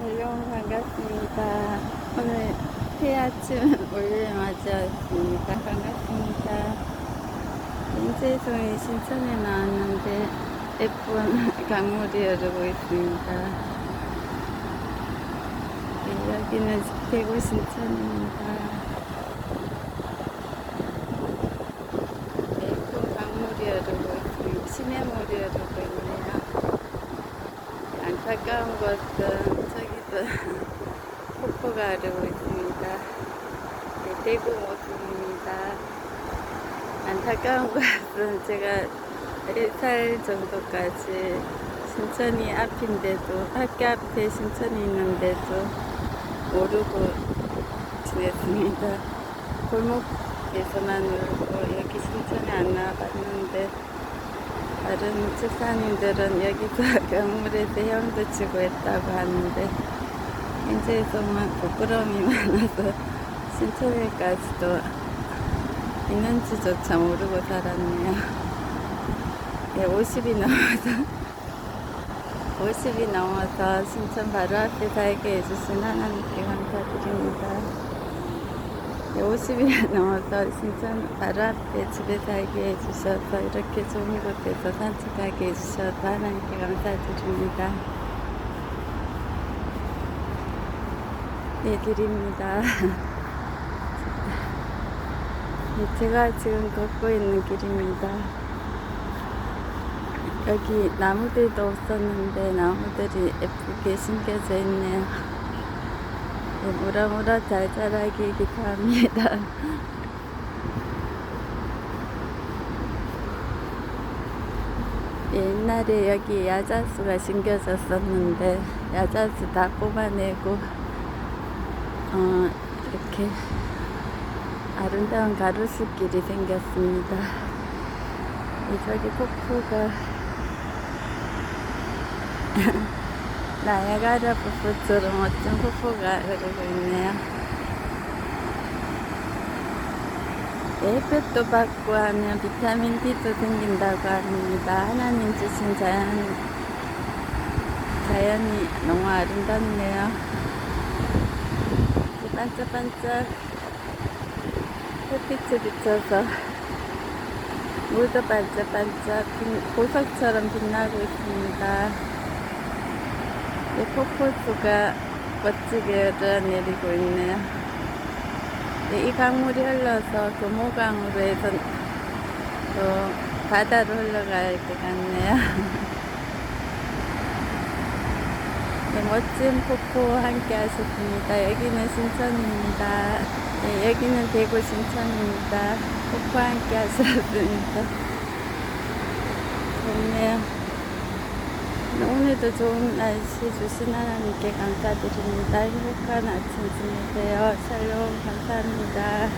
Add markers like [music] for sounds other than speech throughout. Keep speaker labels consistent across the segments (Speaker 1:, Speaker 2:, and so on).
Speaker 1: 샬롬 [laughs] 반갑습니다. 오늘 해아침 월요일 맞이했습니다. 반갑습니다. 인제송이 신천에 나왔는데 예쁜 [laughs] 강물이 흐르고 있습니다. 네, 여기는 대구 신천입니다. 예쁜 강물이 흐르고 있습니다. 시냇물이 흐르고 있네요. 안타까운 것은 저기도 폭포가 흐르고 있습니다. 네, 대구 모습입니다. 안타까운 것은 제가 4살 정도까지 신천이 앞인데도 학교 앞에 신천이 있는데도 모르고 지냈습니다. 골목에서만 놀고 여기 신천에 안 나와봤는데 다른 집사님들은 여기서 [laughs] 강물에서 헤엄도 치고 했다고 하는데 현재에서만 부끄러움이 [laughs] 많아서 신천에까지도 있는지조차 모르고 살았네요. 네, 50이 넘어서 [laughs] 50이 넘어서 신천 바로 앞에 살게 해주신 하나님께 감사드립니다. 네, 50이 넘어서 신천 바로 앞에 집에 살게 해주셔서 이렇게 좋은 곳에서 산책하게 해주셔서 하나님께 감사드립니다. 네, 드립니다. [laughs] 네, 제가 지금 걷고 있는 길입니다. 여기 나무들도 없었는데 나무들이 예쁘게 심겨져 있네요. 네, 무라무라 잘 자라기 기도합니다. [laughs] 옛날에 여기 야자수가 심겨졌었는데 야자수 다 뽑아내고 어, 이렇게 아름다운 가로수길이 생겼습니다. 이 저기 폭포가 [laughs] 나야가라 폭포처럼 멋진 폭포가 흐르고 있네요. 햇볕도 받고 하면 비타민 D도 생긴다고 합니다. 하나님 주신 자연, 자연이 너무 아름답네요. 반짝반짝 햇빛을 비춰서 물도 반짝반짝 빛- 보석처럼 빛나고 있습니다. 이 폭포수가 멋지게 흘러내리고 있네요. 네, 이 강물이 흘러서 교모강으로 해서 또 바다로 흘러갈 것 같네요. [laughs] 네, 멋진 폭포 함께 하셨습니다. 여기는 신천입니다. 네, 여기는 대구 신천입니다. 폭포 함께 하셨습니다. 좋네요. 네, 오늘도 좋은 날씨 주신 하나님께 감사드립니다. 행복한 아침 지내세요. 샬롬 감사합니다.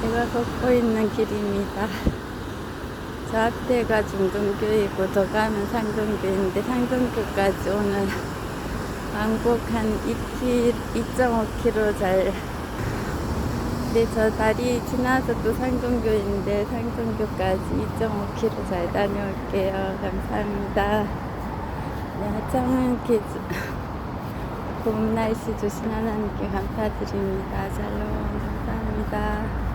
Speaker 1: 제가 걷고 있는 길입니다. 저 앞에가 중동교이고 더 가면 상동교인데 상동교까지 오늘 왕복 한 2km, 2.5km 잘 네, 저 다리 지나서 또 상동교인데 상동교까지 2.5km 잘 다녀올게요. 감사합니다. 네, 화창한 게 [laughs] 봄 날씨 주신 하나님께 감사드립니다. 샬롬 감사합니다.